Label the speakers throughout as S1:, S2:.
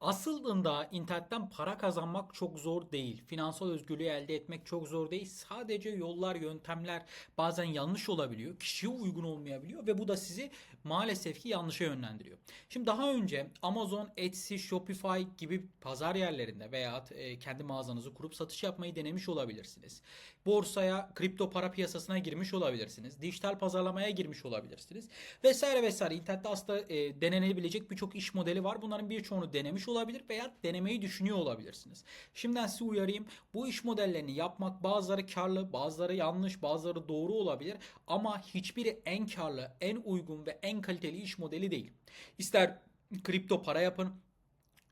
S1: Aslında internetten para kazanmak çok zor değil. Finansal özgürlüğü elde etmek çok zor değil. Sadece yollar, yöntemler bazen yanlış olabiliyor. Kişiye uygun olmayabiliyor ve bu da sizi maalesef ki yanlışa yönlendiriyor. Şimdi daha önce Amazon, Etsy, Shopify gibi pazar yerlerinde veya e, kendi mağazanızı kurup satış yapmayı denemiş olabilirsiniz. Borsaya, kripto para piyasasına girmiş olabilirsiniz. Dijital pazarlamaya girmiş olabilirsiniz. Vesaire vesaire. İnternette aslında e, denenebilecek birçok iş modeli var. Bunların birçoğunu denemiş olabilir veya denemeyi düşünüyor olabilirsiniz. Şimdiden sizi uyarayım. Bu iş modellerini yapmak bazıları karlı, bazıları yanlış, bazıları doğru olabilir ama hiçbiri en karlı, en uygun ve en kaliteli iş modeli değil. İster kripto para yapın,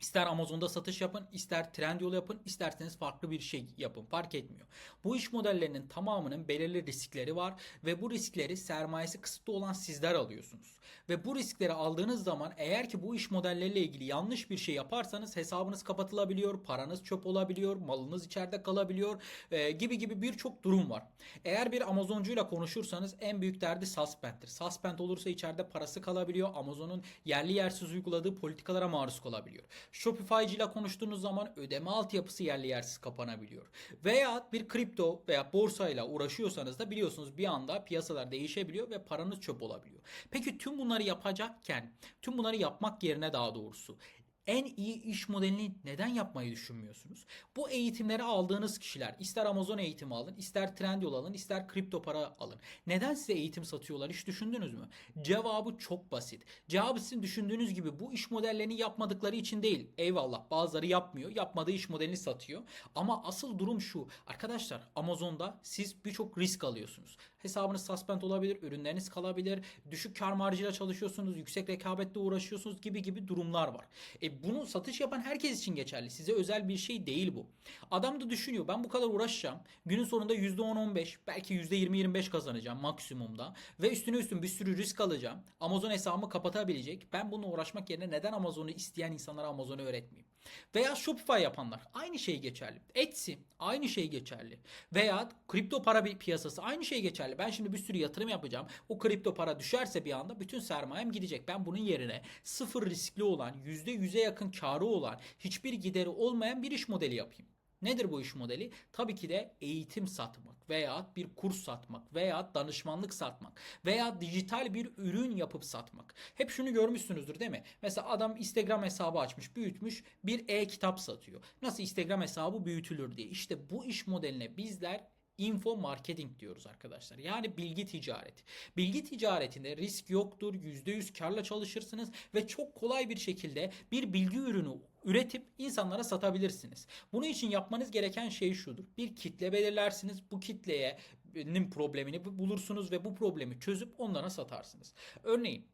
S1: İster Amazon'da satış yapın, ister Trendyol yapın, isterseniz farklı bir şey yapın. Fark etmiyor. Bu iş modellerinin tamamının belirli riskleri var ve bu riskleri sermayesi kısıtlı olan sizler alıyorsunuz. Ve bu riskleri aldığınız zaman eğer ki bu iş modelleriyle ilgili yanlış bir şey yaparsanız hesabınız kapatılabiliyor, paranız çöp olabiliyor, malınız içeride kalabiliyor e, gibi gibi birçok durum var. Eğer bir Amazoncuyla konuşursanız en büyük derdi suspend'tir. Suspend olursa içeride parası kalabiliyor. Amazon'un yerli yersiz uyguladığı politikalara maruz kalabiliyor. Shopify ile konuştuğunuz zaman ödeme altyapısı yerli yersiz kapanabiliyor. Veya bir kripto veya borsayla uğraşıyorsanız da biliyorsunuz bir anda piyasalar değişebiliyor ve paranız çöp olabiliyor. Peki tüm bunları yapacakken, tüm bunları yapmak yerine daha doğrusu en iyi iş modelini neden yapmayı düşünmüyorsunuz? Bu eğitimleri aldığınız kişiler ister Amazon eğitimi alın, ister Trendyol alın, ister kripto para alın. Neden size eğitim satıyorlar hiç düşündünüz mü? Cevabı çok basit. Cevabı sizin düşündüğünüz gibi bu iş modellerini yapmadıkları için değil. Eyvallah bazıları yapmıyor. Yapmadığı iş modelini satıyor. Ama asıl durum şu. Arkadaşlar Amazon'da siz birçok risk alıyorsunuz. Hesabınız suspend olabilir, ürünleriniz kalabilir, düşük kar marjıyla çalışıyorsunuz, yüksek rekabetle uğraşıyorsunuz gibi gibi durumlar var. E bunu satış yapan herkes için geçerli. Size özel bir şey değil bu. Adam da düşünüyor ben bu kadar uğraşacağım. Günün sonunda %10-15 belki %20-25 kazanacağım maksimumda. Ve üstüne üstün bir sürü risk alacağım. Amazon hesabımı kapatabilecek. Ben bununla uğraşmak yerine neden Amazon'u isteyen insanlara Amazon'u öğretmeyeyim? Veya Shopify yapanlar aynı şey geçerli. Etsy aynı şey geçerli. Veya kripto para piyasası aynı şey geçerli. Ben şimdi bir sürü yatırım yapacağım. O kripto para düşerse bir anda bütün sermayem gidecek. Ben bunun yerine sıfır riskli olan %100'e yakın karı olan hiçbir gideri olmayan bir iş modeli yapayım. Nedir bu iş modeli? Tabii ki de eğitim satmak veya bir kurs satmak veya danışmanlık satmak veya dijital bir ürün yapıp satmak. Hep şunu görmüşsünüzdür değil mi? Mesela adam Instagram hesabı açmış, büyütmüş, bir e-kitap satıyor. Nasıl Instagram hesabı büyütülür diye. İşte bu iş modeline bizler Info marketing diyoruz arkadaşlar. Yani bilgi ticareti. Bilgi ticaretinde risk yoktur. %100 karla çalışırsınız ve çok kolay bir şekilde bir bilgi ürünü üretip insanlara satabilirsiniz. Bunun için yapmanız gereken şey şudur. Bir kitle belirlersiniz. Bu kitleyenin problemini bulursunuz ve bu problemi çözüp onlara satarsınız. Örneğin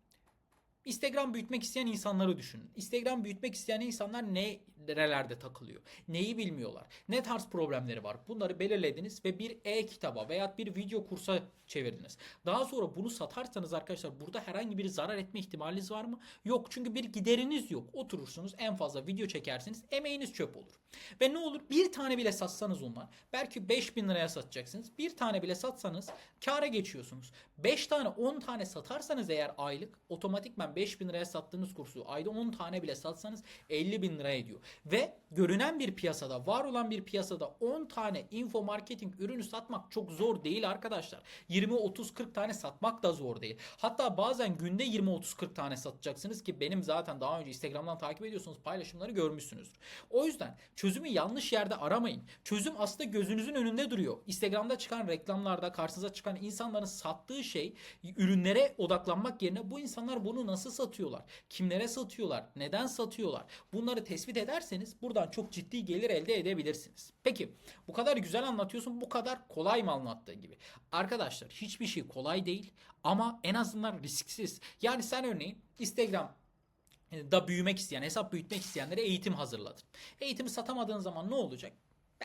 S1: Instagram büyütmek isteyen insanları düşünün. Instagram büyütmek isteyen insanlar ne nerelerde takılıyor? Neyi bilmiyorlar? Ne tarz problemleri var? Bunları belirlediniz ve bir e-kitaba veya bir video kursa çevirdiniz. Daha sonra bunu satarsanız arkadaşlar burada herhangi bir zarar etme ihtimaliniz var mı? Yok çünkü bir gideriniz yok. Oturursunuz en fazla video çekersiniz. Emeğiniz çöp olur. Ve ne olur? Bir tane bile satsanız ondan. Belki 5000 liraya satacaksınız. Bir tane bile satsanız kâra geçiyorsunuz. 5 tane 10 tane satarsanız eğer aylık otomatikman 5000 liraya sattığınız kursu ayda 10 tane bile satsanız 50 bin lira ediyor. Ve görünen bir piyasada, var olan bir piyasada 10 tane info marketing ürünü satmak çok zor değil arkadaşlar. 20, 30, 40 tane satmak da zor değil. Hatta bazen günde 20, 30, 40 tane satacaksınız ki benim zaten daha önce Instagram'dan takip ediyorsunuz paylaşımları görmüşsünüzdür. O yüzden çözümü yanlış yerde aramayın. Çözüm aslında gözünüzün önünde duruyor. Instagram'da çıkan reklamlarda karşınıza çıkan insanların sattığı şey ürünlere odaklanmak yerine bu insanlar bunu nasıl satıyorlar? Kimlere satıyorlar? Neden satıyorlar? Bunları tespit ederseniz buradan çok ciddi gelir elde edebilirsiniz. Peki bu kadar güzel anlatıyorsun bu kadar kolay mı anlattığın gibi? Arkadaşlar hiçbir şey kolay değil ama en azından risksiz. Yani sen örneğin Instagram da büyümek isteyen, hesap büyütmek isteyenlere eğitim hazırladın. Eğitimi satamadığın zaman ne olacak?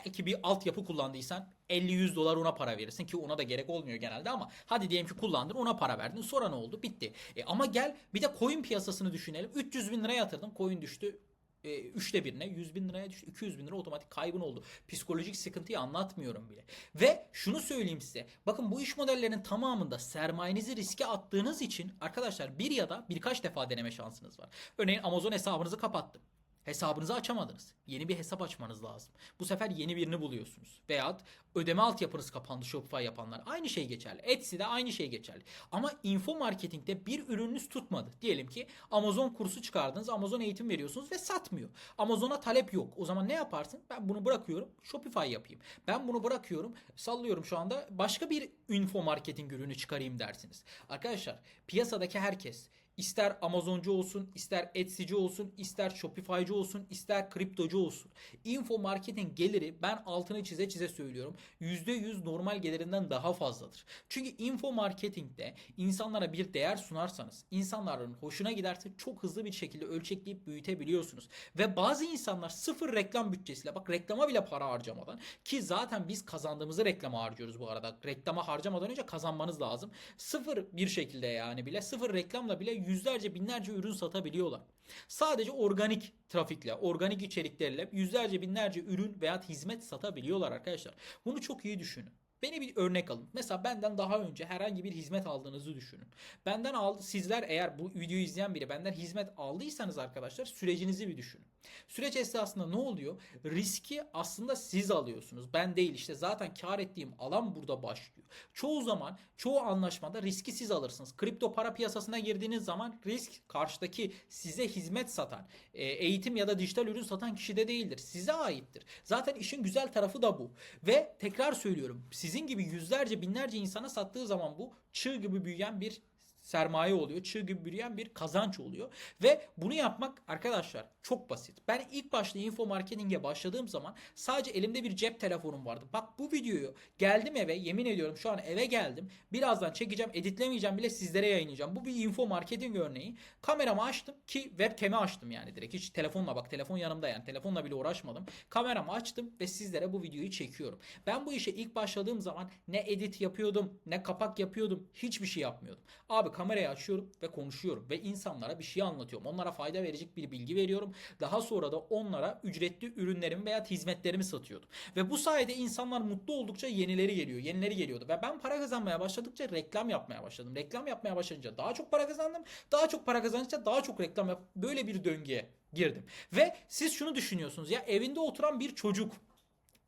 S1: Belki bir altyapı kullandıysan 50-100 dolar ona para verirsin ki ona da gerek olmuyor genelde ama hadi diyelim ki kullandın ona para verdin sonra ne oldu bitti. E ama gel bir de coin piyasasını düşünelim 300 bin lira yatırdın coin düştü e, üçte birine 100 bin liraya düştü 200 bin lira otomatik kaybın oldu. Psikolojik sıkıntıyı anlatmıyorum bile. Ve şunu söyleyeyim size bakın bu iş modellerinin tamamında sermayenizi riske attığınız için arkadaşlar bir ya da birkaç defa deneme şansınız var. Örneğin Amazon hesabınızı kapattım. Hesabınızı açamadınız. Yeni bir hesap açmanız lazım. Bu sefer yeni birini buluyorsunuz. Veyahut ödeme altyapınız kapandı Shopify yapanlar. Aynı şey geçerli. Etsy'de aynı şey geçerli. Ama info marketingte bir ürününüz tutmadı. Diyelim ki Amazon kursu çıkardınız. Amazon eğitim veriyorsunuz ve satmıyor. Amazon'a talep yok. O zaman ne yaparsın? Ben bunu bırakıyorum. Shopify yapayım. Ben bunu bırakıyorum. Sallıyorum şu anda. Başka bir info marketing ürünü çıkarayım dersiniz. Arkadaşlar piyasadaki herkes İster Amazoncu olsun, ister Etsy'ci olsun, ister Shopify'cı olsun, ister kriptocu olsun. Info marketing geliri ben altını çize çize söylüyorum. %100 normal gelirinden daha fazladır. Çünkü info marketingde insanlara bir değer sunarsanız, insanların hoşuna giderse çok hızlı bir şekilde ölçekleyip büyütebiliyorsunuz. Ve bazı insanlar sıfır reklam bütçesiyle bak reklama bile para harcamadan ki zaten biz kazandığımızı reklama harcıyoruz bu arada. Reklama harcamadan önce kazanmanız lazım. Sıfır bir şekilde yani bile sıfır reklamla bile yüzlerce binlerce ürün satabiliyorlar. Sadece organik trafikle, organik içeriklerle yüzlerce binlerce ürün veya hizmet satabiliyorlar arkadaşlar. Bunu çok iyi düşünün. Beni bir örnek alın. Mesela benden daha önce herhangi bir hizmet aldığınızı düşünün. Benden aldı sizler eğer bu videoyu izleyen biri benden hizmet aldıysanız arkadaşlar sürecinizi bir düşünün. Süreç esnasında ne oluyor? Riski aslında siz alıyorsunuz. Ben değil işte zaten kar ettiğim alan burada başlıyor. Çoğu zaman çoğu anlaşmada riski siz alırsınız. Kripto para piyasasına girdiğiniz zaman risk karşıdaki size hizmet satan, e, eğitim ya da dijital ürün satan kişide değildir. Size aittir. Zaten işin güzel tarafı da bu. Ve tekrar söylüyorum sizin gibi yüzlerce binlerce insana sattığı zaman bu çığ gibi büyüyen bir sermaye oluyor. Çığ gibi büyüyen bir kazanç oluyor. Ve bunu yapmak arkadaşlar çok basit. Ben ilk başta info marketinge başladığım zaman sadece elimde bir cep telefonum vardı. Bak bu videoyu geldim eve yemin ediyorum şu an eve geldim. Birazdan çekeceğim editlemeyeceğim bile sizlere yayınlayacağım. Bu bir info marketing örneği. Kameramı açtım ki webcam'i açtım yani direkt. Hiç telefonla bak telefon yanımda yani telefonla bile uğraşmadım. Kameramı açtım ve sizlere bu videoyu çekiyorum. Ben bu işe ilk başladığım zaman ne edit yapıyordum ne kapak yapıyordum. Hiçbir şey yapmıyordum. Abi kamerayı açıyorum ve konuşuyorum ve insanlara bir şey anlatıyorum. Onlara fayda verecek bir bilgi veriyorum. Daha sonra da onlara ücretli ürünlerimi veya hizmetlerimi satıyordum. Ve bu sayede insanlar mutlu oldukça yenileri geliyor. Yenileri geliyordu. Ve ben para kazanmaya başladıkça reklam yapmaya başladım. Reklam yapmaya başlayınca daha çok para kazandım. Daha çok para kazanınca daha çok reklam yap. Böyle bir döngüye girdim. Ve siz şunu düşünüyorsunuz ya evinde oturan bir çocuk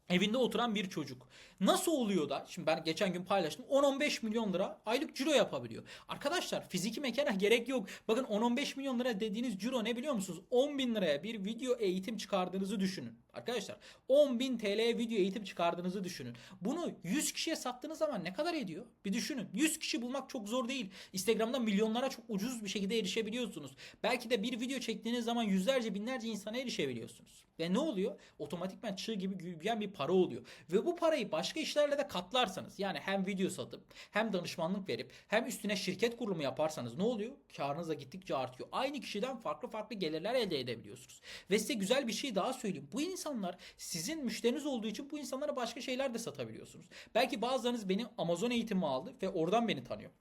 S1: Evinde oturan bir çocuk. Nasıl oluyor da şimdi ben geçen gün paylaştım 10-15 milyon lira aylık ciro yapabiliyor. Arkadaşlar fiziki mekana gerek yok. Bakın 10-15 milyon lira dediğiniz ciro ne biliyor musunuz? 10 bin liraya bir video eğitim çıkardığınızı düşünün. Arkadaşlar 10 bin TL video eğitim çıkardığınızı düşünün. Bunu 100 kişiye sattığınız zaman ne kadar ediyor? Bir düşünün. 100 kişi bulmak çok zor değil. Instagram'da milyonlara çok ucuz bir şekilde erişebiliyorsunuz. Belki de bir video çektiğiniz zaman yüzlerce binlerce insana erişebiliyorsunuz. Ve ne oluyor? Otomatikman çığ gibi büyüyen bir para oluyor. Ve bu parayı başka işlerle de katlarsanız yani hem video satıp hem danışmanlık verip hem üstüne şirket kurulumu yaparsanız ne oluyor? Karınız gittikçe artıyor. Aynı kişiden farklı farklı gelirler elde edebiliyorsunuz. Ve size güzel bir şey daha söyleyeyim. Bu insanlar sizin müşteriniz olduğu için bu insanlara başka şeyler de satabiliyorsunuz. Belki bazılarınız beni Amazon eğitimi aldı ve oradan beni tanıyor.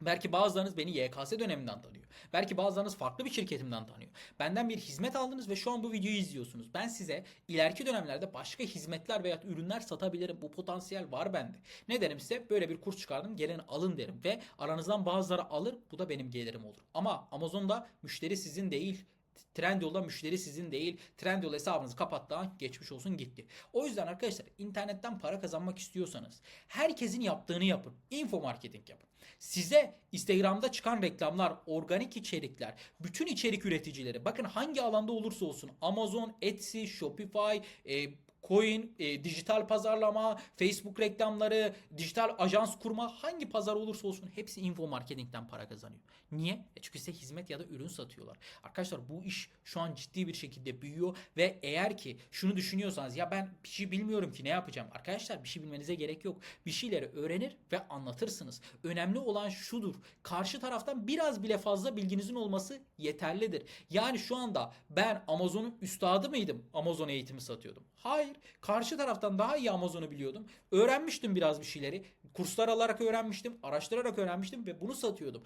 S1: Belki bazılarınız beni YKS döneminden tanıyor. Belki bazılarınız farklı bir şirketimden tanıyor. Benden bir hizmet aldınız ve şu an bu videoyu izliyorsunuz. Ben size ileriki dönemlerde başka hizmetler veya ürünler satabilirim. Bu potansiyel var bende. Ne derim size? Böyle bir kurs çıkardım. Gelin alın derim. Ve aranızdan bazıları alır. Bu da benim gelirim olur. Ama Amazon'da müşteri sizin değil. Trendyol'da müşteri sizin değil. Trendyol hesabınızı kapattığı geçmiş olsun gitti. O yüzden arkadaşlar internetten para kazanmak istiyorsanız herkesin yaptığını yapın. Info marketing yapın. Size Instagram'da çıkan reklamlar, organik içerikler, bütün içerik üreticileri bakın hangi alanda olursa olsun Amazon, Etsy, Shopify, e, coin, e, dijital pazarlama, Facebook reklamları, dijital ajans kurma hangi pazar olursa olsun hepsi info marketingten para kazanıyor. Niye? E çünkü size hizmet ya da ürün satıyorlar. Arkadaşlar bu iş şu an ciddi bir şekilde büyüyor ve eğer ki şunu düşünüyorsanız ya ben bir şey bilmiyorum ki ne yapacağım? Arkadaşlar bir şey bilmenize gerek yok. Bir şeyleri öğrenir ve anlatırsınız. Önemli olan şudur. Karşı taraftan biraz bile fazla bilginizin olması yeterlidir. Yani şu anda ben Amazon'un üstadı mıydım? Amazon eğitimi satıyordum. Hayır. Karşı taraftan daha iyi Amazon'u biliyordum. Öğrenmiştim biraz bir şeyleri. Kurslar alarak öğrenmiştim. Araştırarak öğrenmiştim ve bunu satıyordum.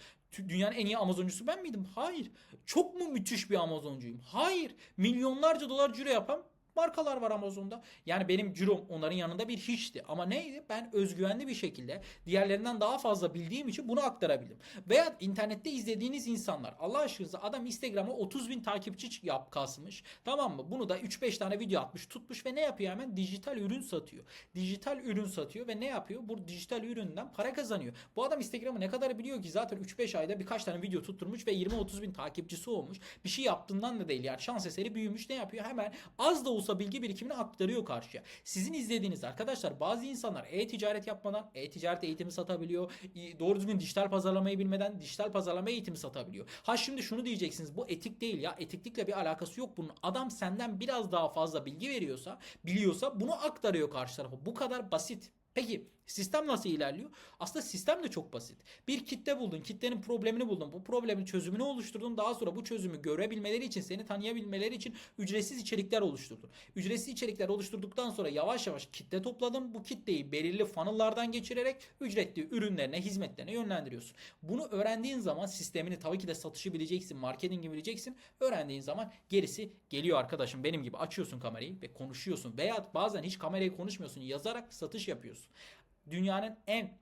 S1: Dünyanın en iyi Amazoncusu ben miydim? Hayır. Çok mu müthiş bir Amazoncuyum? Hayır. Milyonlarca dolar ciro yapan markalar var Amazon'da. Yani benim cirom onların yanında bir hiçti. Ama neydi? Ben özgüvenli bir şekilde diğerlerinden daha fazla bildiğim için bunu aktarabildim. Veya internette izlediğiniz insanlar Allah aşkınıza adam Instagram'a 30 bin takipçi yap kasmış. Tamam mı? Bunu da 3-5 tane video atmış tutmuş ve ne yapıyor hemen? Dijital ürün satıyor. Dijital ürün satıyor ve ne yapıyor? Bu dijital üründen para kazanıyor. Bu adam Instagram'ı ne kadar biliyor ki zaten 3-5 ayda birkaç tane video tutturmuş ve 20-30 bin takipçisi olmuş. Bir şey yaptığından da değil yani şans eseri büyümüş ne yapıyor? Hemen az da olsa bilgi birikimini aktarıyor karşıya. Sizin izlediğiniz arkadaşlar bazı insanlar e-ticaret yapmadan e-ticaret eğitimi satabiliyor. Doğru düzgün dijital pazarlamayı bilmeden dijital pazarlama eğitimi satabiliyor. Ha şimdi şunu diyeceksiniz bu etik değil ya etiklikle bir alakası yok bunun. Adam senden biraz daha fazla bilgi veriyorsa biliyorsa bunu aktarıyor karşı tarafa. Bu kadar basit. Peki sistem nasıl ilerliyor? Aslında sistem de çok basit. Bir kitle buldun, kitlenin problemini buldun. Bu problemin çözümünü oluşturdun. Daha sonra bu çözümü görebilmeleri için, seni tanıyabilmeleri için ücretsiz içerikler oluşturdun. Ücretsiz içerikler oluşturduktan sonra yavaş yavaş kitle topladın. Bu kitleyi belirli funnel'lardan geçirerek ücretli ürünlerine, hizmetlerine yönlendiriyorsun. Bunu öğrendiğin zaman sistemini tabii ki de satışı bileceksin, marketingi bileceksin. Öğrendiğin zaman gerisi geliyor arkadaşım. Benim gibi açıyorsun kamerayı ve konuşuyorsun. Veya bazen hiç kamerayı konuşmuyorsun. Yazarak satış yapıyorsun. Dünyanın en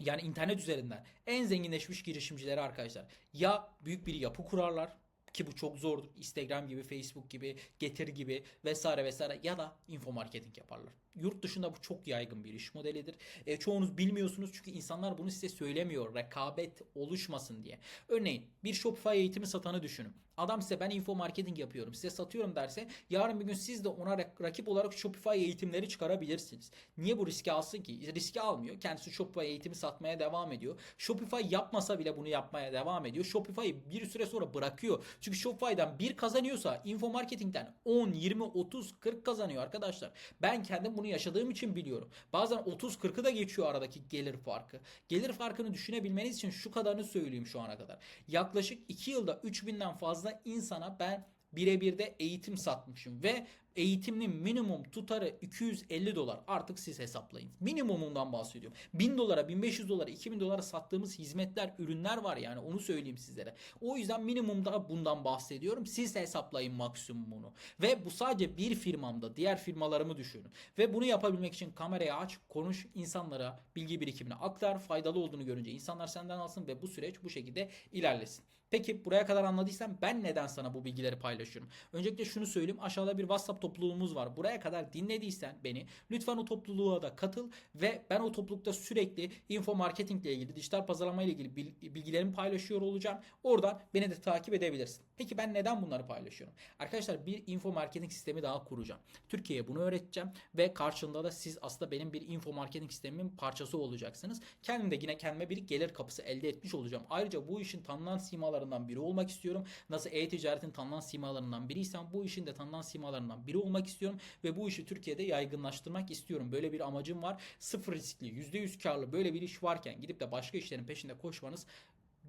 S1: yani internet üzerinden en zenginleşmiş girişimcileri arkadaşlar ya büyük bir yapı kurarlar ki bu çok zordur. Instagram gibi, Facebook gibi, Getir gibi vesaire vesaire ya da info marketing yaparlar. Yurt dışında bu çok yaygın bir iş modelidir. E, çoğunuz bilmiyorsunuz çünkü insanlar bunu size söylemiyor. Rekabet oluşmasın diye. Örneğin bir Shopify eğitimi satanı düşünün. Adam size ben info marketing yapıyorum size satıyorum derse yarın bir gün siz de ona rak- rakip olarak Shopify eğitimleri çıkarabilirsiniz. Niye bu riski alsın ki? Riski almıyor. Kendisi Shopify eğitimi satmaya devam ediyor. Shopify yapmasa bile bunu yapmaya devam ediyor. Shopify bir süre sonra bırakıyor. Çünkü Shopify'dan bir kazanıyorsa info marketingten 10, 20, 30, 40 kazanıyor arkadaşlar. Ben kendim bunu yaşadığım için biliyorum. Bazen 30, 40'ı da geçiyor aradaki gelir farkı. Gelir farkını düşünebilmeniz için şu kadarını söyleyeyim şu ana kadar. Yaklaşık 2 yılda 3000'den fazla insana ben birebir de eğitim satmışım. Ve eğitimin minimum tutarı 250 dolar. Artık siz hesaplayın. Minimumundan bahsediyorum. 1000 dolara, 1500 dolara, 2000 dolara sattığımız hizmetler, ürünler var yani onu söyleyeyim sizlere. O yüzden minimumda bundan bahsediyorum. Siz hesaplayın maksimumunu. Ve bu sadece bir firmamda. Diğer firmalarımı düşünün. Ve bunu yapabilmek için kamerayı aç, konuş, insanlara bilgi birikimini aktar. Faydalı olduğunu görünce insanlar senden alsın ve bu süreç bu şekilde ilerlesin. Peki buraya kadar anladıysan ben neden sana bu bilgileri paylaşıyorum? Öncelikle şunu söyleyeyim. Aşağıda bir WhatsApp topluluğumuz var. Buraya kadar dinlediysen beni lütfen o topluluğa da katıl ve ben o toplulukta sürekli info marketing ile ilgili, dijital pazarlama ile ilgili bil- bilgilerimi paylaşıyor olacağım. Oradan beni de takip edebilirsin. Peki ben neden bunları paylaşıyorum? Arkadaşlar bir info marketing sistemi daha kuracağım. Türkiye'ye bunu öğreteceğim ve karşında da siz aslında benim bir info marketing sistemimin parçası olacaksınız. Kendim de yine kendime bir gelir kapısı elde etmiş olacağım. Ayrıca bu işin tanınan simalarından biri olmak istiyorum. Nasıl e-ticaretin tanınan simalarından biriysem bu işin de tanınan simalarından biri olmak istiyorum ve bu işi Türkiye'de yaygınlaştırmak istiyorum. Böyle bir amacım var. Sıfır riskli, %100 karlı böyle bir iş varken gidip de başka işlerin peşinde koşmanız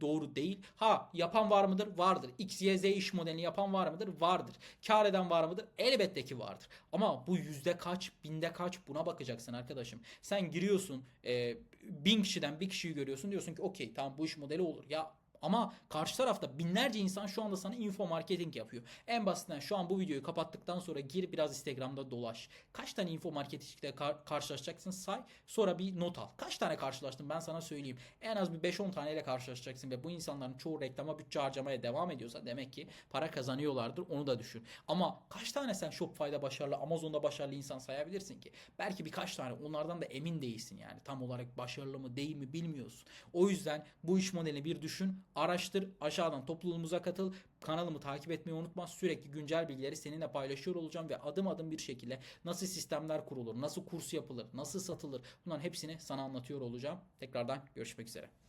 S1: doğru değil. Ha yapan var mıdır? Vardır. X, Y, Z iş modelini yapan var mıdır? Vardır. Kar eden var mıdır? Elbette ki vardır. Ama bu yüzde kaç, binde kaç buna bakacaksın arkadaşım. Sen giriyorsun e, bin kişiden bir kişiyi görüyorsun diyorsun ki okey tamam bu iş modeli olur. Ya ama karşı tarafta binlerce insan şu anda sana info marketing yapıyor. En basitinden şu an bu videoyu kapattıktan sonra gir biraz Instagram'da dolaş. Kaç tane info marketingle kar- karşılaşacaksın say. Sonra bir not al. Kaç tane karşılaştın ben sana söyleyeyim. En az bir 5-10 taneyle karşılaşacaksın ve bu insanların çoğu reklama bütçe harcamaya devam ediyorsa demek ki para kazanıyorlardır onu da düşün. Ama kaç tane sen Shopify'da başarılı, Amazon'da başarılı insan sayabilirsin ki? Belki birkaç tane onlardan da emin değilsin yani. Tam olarak başarılı mı değil mi bilmiyorsun. O yüzden bu iş modelini bir düşün, araştır, aşağıdan topluluğumuza katıl, kanalımı takip etmeyi unutma. Sürekli güncel bilgileri seninle paylaşıyor olacağım ve adım adım bir şekilde nasıl sistemler kurulur, nasıl kurs yapılır, nasıl satılır bunların hepsini sana anlatıyor olacağım. Tekrardan görüşmek üzere.